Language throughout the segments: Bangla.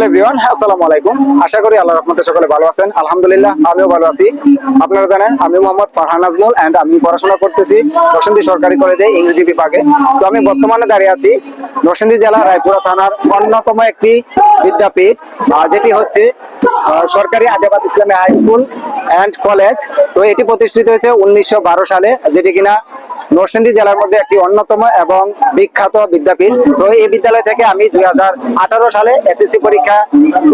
হ্যালো এভরিওয়ান আসসালামু আলাইকুম। আশা করি আল্লাহর রহমতে সকলে ভালো আছেন। আলহামদুলিল্লাহ, আমিও ভালো আছি। আপনারা জানেন, আমি মোহাম্মদ ফারহান আজমল এন্ড আমি পড়াশোনা করতেছি সরকারি কলেজে, ইংরেজি বিভাগে। তো আমি বর্তমানে দাঁড়িয়ে আছি জেলা রায়পুরা থানার অন্যতম একটি বিদ্যাপীঠ যেটি হচ্ছে সরকারি আদিবাদ ইসলামী হাই স্কুল অ্যান্ড কলেজ তো এটি প্রতিষ্ঠিত হয়েছে উনিশশো বারো সালে, যেটি কিনা নরসিংদী জেলার মধ্যে একটি অন্যতম এবং বিখ্যাত বিদ্যাপীঠ। তো এই বিদ্যালয় থেকে আমি দুই হাজার আঠারো সালে এসএসসি পরীক্ষা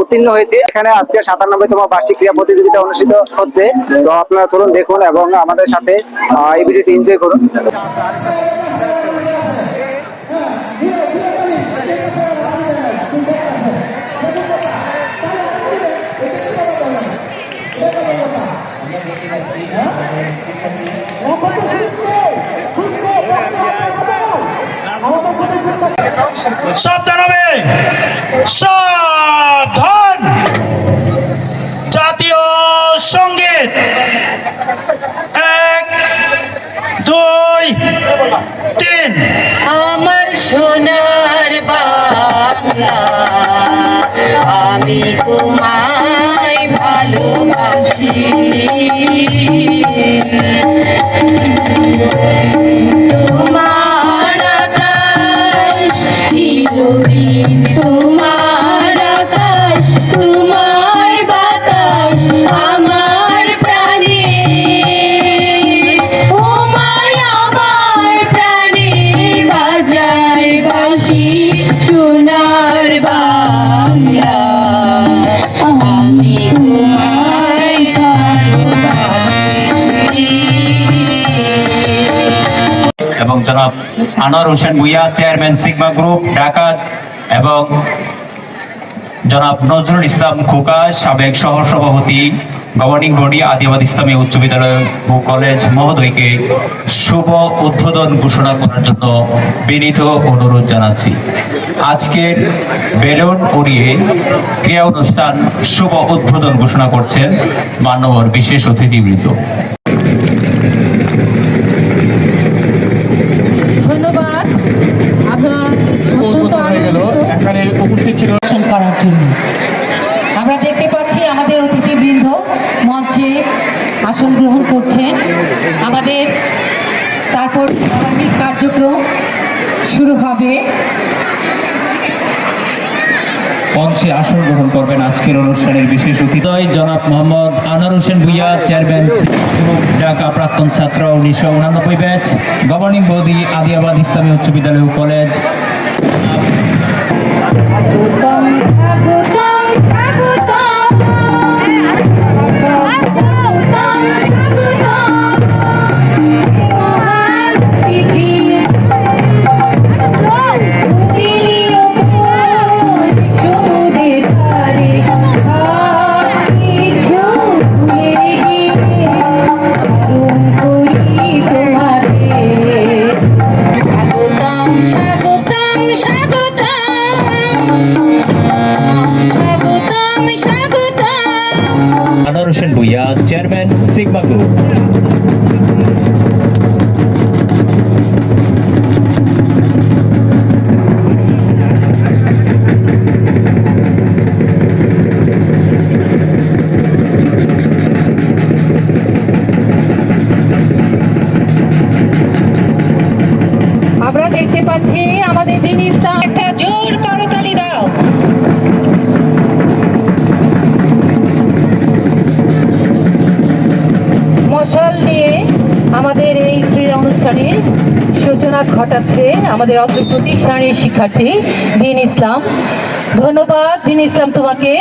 উত্তীর্ণ হয়েছি। এখানে আজকে সাতানব্বইতম বার্ষিক ক্রীড়া প্রতিযোগিতা অনুষ্ঠিত হচ্ছে। তো আপনারা চলুন দেখুন এবং আমাদের সাথে এই ভিডিওটি এনজয় করুন। সাবধান হবে। সাবধান। জাতীয় সংগীত। এক দুই তিন। আমার সোনার বাংলা আমি তোমায় ভালোবাসি। চিরদিন তোমার জনাব Anwar Hossain Bhuiyan chairman Sigma group Dhaka, এবং জনাব নজরুল ইসলাম খোকা, সাবেক সহ সভাপতি গভর্নিং বডি আদিবাদ ইসলামী উচ্চ বিদ্যালয় কলেজ মহোদয়কে শুভ উদ্বোধন ঘোষণা করার জন্য বিনীত অনুরোধ জানাচ্ছি। আজকের বেলুন উড়িয়ে ক্রিয়া অনুষ্ঠান শুভ উদ্বোধন ঘোষণা করছেন মানবর বিশেষ অতিথিবৃন্দ। ধন্যবাদ। আমরা অত্যন্ত আনন্দিত। এখানে উপস্থিত ছিল করার জন্য। আমরা দেখতে পাচ্ছি আমাদের অতিথিবৃন্দ মঞ্চে আসন গ্রহণ করছেন। আমাদের তারপর ধারাবাহিক কার্যক্রম শুরু হবে। মঞ্চে আসন গ্রহণ করবেন আজকের অনুষ্ঠানের বিশেষ অতিথি। জনাব মোহাম্মদ আনোয়ার হোসেন ভুইয়া, চেয়ারম্যান ঢাকা প্রাক্তন ছাত্র উনিশশো উনানব্বই ব্যাচ, গভর্নিং বডি, আদিয়াবাদ ইসলামী উচ্চ বিদ্যালয় college. Hossain Bhuiyan chairman Sigma group মশাল নিয়ে আমাদের এই ক্রীড়া অনুষ্ঠানের সূচনা ঘটাচ্ছে আমাদের অত্র প্রতিষ্ঠানের শিক্ষার্থী দিন ইসলাম। ধন্যবাদ দিন ইসলাম তোমাকে।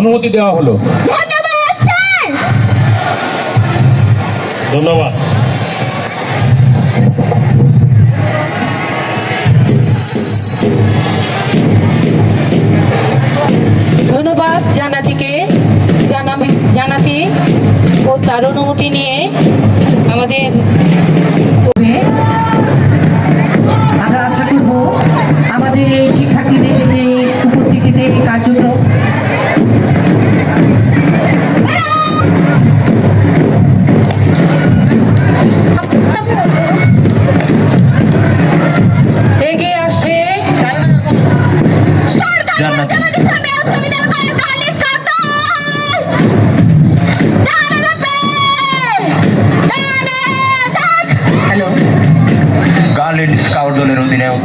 অনুমতি দেওয়া হলো। ধন্যবাদ ধন্যবাদ। জানাতিকে জানামি জানাতি ও তার অনুমতি নিয়ে আমাদের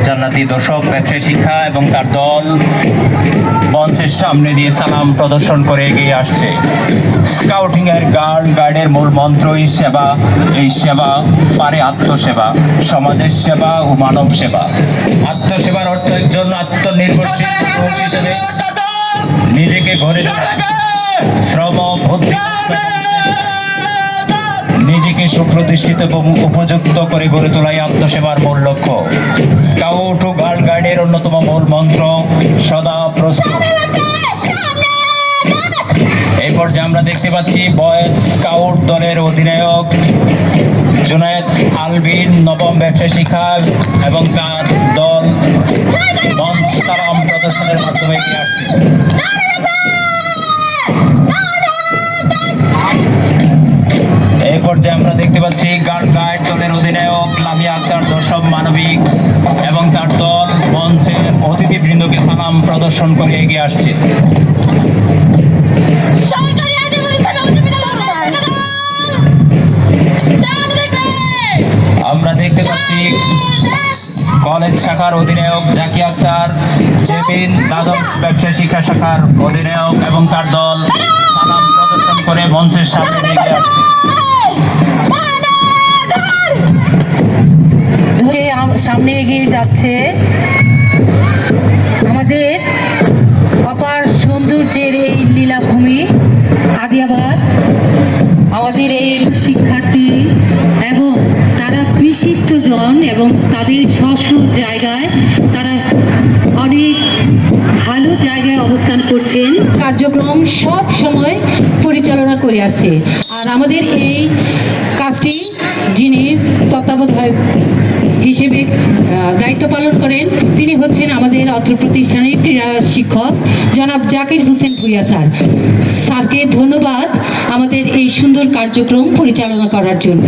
জান্নাতি দর্শক ব্যবসায়ী শিক্ষা এবং তার দল মঞ্চের সামনে দিয়ে সালাম প্রদর্শন করে এগিয়ে আসছে। স্কাউটিং এর গার্ড গার্ডের মূল মন্ত্রই সেবা এই সেবা পারে আত্মসেবা সমাজের সেবা ও মানব সেবা। আত্মসেবার অর্থ একজন আত্মনির্ভরশীল হিসেবে নিজেকে ঘরে তোলা শ্রম বুদ্ধি নিজেকে সুপ্রতিষ্ঠিত এবং উপযুক্ত করে গড়ে তোলাই আত্মসেবার মূল লক্ষ্য। স্কাউট ও গার্ড গার্ডের অন্যতম মূল মন্ত্র, সদা প্রস্তুত। এই পর্যায়ে আমরা দেখতে পাচ্ছি বয়েজ স্কাউট দলের অধিনায়ক জুনায়েদ আলবিন নবম ব্যবসা শিক্ষা এবং তার দল মঞ্চ প্রদর্শনের মাধ্যমে এগিয়ে আসছে। এই পর্যায়ে আমরা দেখতে পাচ্ছি গার্ড গাইড দলের অধিনায়ক লামিয়া আক্তার দশম মানবিক এবং তার দল মঞ্চে অতিথিবৃন্দকে সালাম প্রদর্শন করে এগিয়ে আসছে। আমরা দেখতে পাচ্ছি কলেজ শাখার অধিনায়ক জাকি আক্তার জেবিন দ্বাদশ ব্যবসা শিক্ষা শাখার অধিনায়ক এবং তার দল সালাম প্রদর্শন করে মঞ্চের সামনে এগিয়ে আসছে। সামনে এগিয়ে যাচ্ছে আমাদের অপার সৌন্দর্যের এই লীলাভূমি, আদিয়াবাদ। আমাদের এই শিক্ষার্থী এবং তারা বিশিষ্টজন এবং তাদের স্ব জায়গায় তারা জায়গায় অবস্থান করছেন। কার্যক্রম সব সময় পরিচালনা করে আসছে। আর আমাদের এই কাজটি যিনি তত্ত্বাবধায়ক হিসেবে দায়িত্ব পালন করেন, তিনি হচ্ছেন আমাদের অত্র প্রতিষ্ঠানের ক্রীড়া শিক্ষক জনাব জাকির হোসেন ভুইয়া স্যার। স্যারকে ধন্যবাদ আমাদের এই সুন্দর কার্যক্রম পরিচালনা করার জন্য।